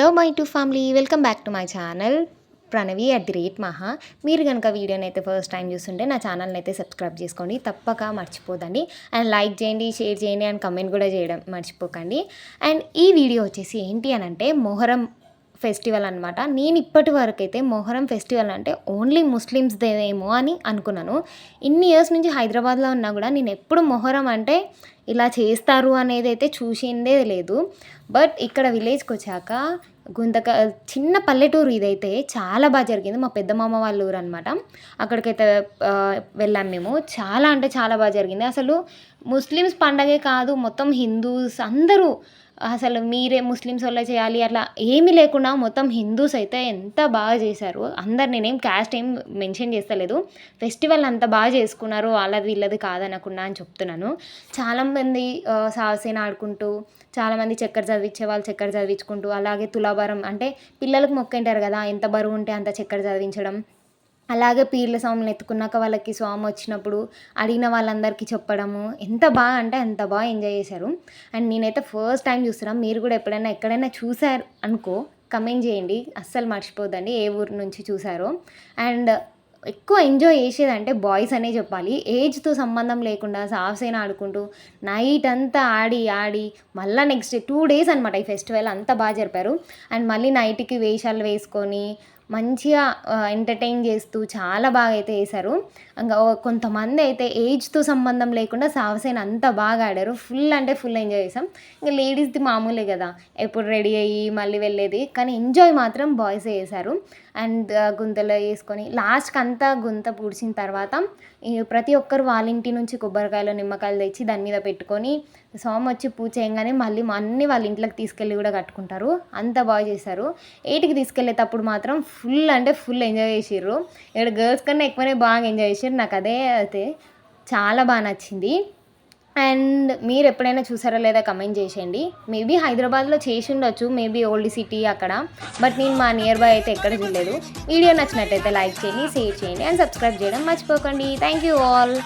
Hello my to family welcome back to my channel. Pranavi at the rate Maha. మీరు కనుక వీడియోని అయితే first time చూస్తుంటే నా ఛానల్ని అయితే సబ్స్క్రైబ్ చేసుకోండి తప్పక మర్చిపోదండి. అండ్ లైక్ చేయండి షేర్ చేయండి అండ్ కమెంట్ కూడా చేయడం మర్చిపోకండి. అండ్ ఈ వీడియో వచ్చేసి ఏంటి అని అంటే మొహరం ఫెస్టివల్ అనమాట నేను ఇప్పటి వరకు అయితే మొహరం ఫెస్టివల్ అంటే ఓన్లీ ముస్లిమ్స్దేమో అని అనుకున్నాను. ఇన్ని ఇయర్స్ నుంచి హైదరాబాద్లో ఉన్నా కూడా నేను ఎప్పుడు మొహరం అంటే ఇలా చేస్తారు అనేది అయితే చూసిందే లేదు. బట్ ఇక్కడ విలేజ్కి వచ్చాక గుంతక చిన్న పల్లెటూరు ఇదైతే చాలా బాగా జరిగింది. మా పెద్దమామ వాళ్ళ ఊరు అనమాట అక్కడికైతే వెళ్ళాం మేము. చాలా అంటే చాలా బాగా జరిగింది. అసలు ముస్లిమ్స్ పండగే కాదు మొత్తం హిందూస్ అందరూ అసలు మీరే ముస్లిమ్స్ వాళ్ళే చేయాలి అట్లా ఏమీ లేకుండా మొత్తం హిందూస్ అయితే ఎంత బాగా చేశారు. అందరు నేనేం క్యాస్ట్ ఏం మెన్షన్ చేస్తలేదు. ఫెస్టివల్ అంత బాగా చేసుకున్నారు వాళ్ళది వీళ్ళది కాదనకుండా అని చెప్తున్నాను. చాలామంది సాహసేన ఆడుకుంటూ చాలామంది చక్కెర చదివించే వాళ్ళు చక్కెర చదివించుకుంటూ అలాగే తులాభారం అంటే పిల్లలకు మొక్కింటారు కదా ఎంత బరువు ఉంటే అంత చక్కెర చదివించడం. అలాగే పీర్ల స్వామిని ఎత్తుకున్నాక వాళ్ళకి స్వామి వచ్చినప్పుడు అడిగిన వాళ్ళందరికీ చెప్పడము. ఎంత బాగా అంటే అంత బాగా ఎంజాయ్ చేశారు. అండ్ నేనైతే ఫస్ట్ టైం చూస్తున్నా. మీరు కూడా ఎప్పుడైనా ఎక్కడైనా చూసారు అనుకో కమెంట్ చేయండి. అస్సలు మర్చిపోద్దండి ఏ ఊరు నుంచి చూసారో అండ్ ఎక్కువ ఎంజాయ్ చేసేదంటే బాయ్స్ అనే చెప్పాలి. ఏజ్తో సంబంధం లేకుండా సాఫ్సైన ఆడుకుంటూ నైట్ అంతా ఆడి ఆడి మళ్ళీ నెక్స్ట్ టూ డేస్ అనమాట ఈ ఫెస్టివల్ అంతా బాగా జరిపారు. అండ్ మళ్ళీ నైట్కి వేషాలు వేసుకొని మంచిగా ఎంటర్టైన్ చేస్తూ చాలా బాగా అయితే వేశారు ఇంకా కొంతమంది అయితే ఏజ్తో సంబంధం లేకుండా సావసైన అంత బాగా ఆడారు. ఫుల్ అంటే ఫుల్ ఎంజాయ్ చేసాం ఇంకా లేడీస్ది మామూలే కదా. ఎప్పుడు రెడీ అయ్యి మళ్ళీ వెళ్ళేది. కానీ ఎంజాయ్ మాత్రం బాయ్సే చేశారు. అండ్ గుంతలో వేసుకొని లాస్ట్కి అంతా గుంత పూడ్చిన తర్వాత ప్రతి ఒక్కరు వాళ్ళ ఇంటి నుంచి కొబ్బరికాయలు నిమ్మకాయలు తెచ్చి దాని మీద పెట్టుకొని సోమ వచ్చి పూజ చేయగానే మళ్ళీ అన్నీ వాళ్ళ ఇంట్లోకి తీసుకెళ్ళి కూడా కట్టుకుంటారు. అంత బాగా చేశారు. ఏటికి తీసుకెళ్ళేటప్పుడు మాత్రం ఫుల్ అంటే ఫుల్ ఎంజాయ్ చేసిర్రు. ఇక్కడ గర్ల్స్ కన్నా ఎక్కువనే బాగా ఎంజాయ్ చేసారు నాకు అదే అయితే చాలా బాగా నచ్చింది. అండ్ మీరు ఎప్పుడైనా చూసారా లేదా కమెంట్ చేసేయండి. మేబీ హైదరాబాద్లో చేసి ఉండొచ్చు. మేబీ ఓల్డ్ సిటీ అక్కడ. బట్ నేను మా నియర్ బై అయితే ఎక్కడ చూడలేదు. వీడియో నచ్చినట్టయితే లైక్ చేయండి షేర్ చేయండి అండ్ సబ్స్క్రైబ్ చేయడం మర్చిపోకండి. Thank you all.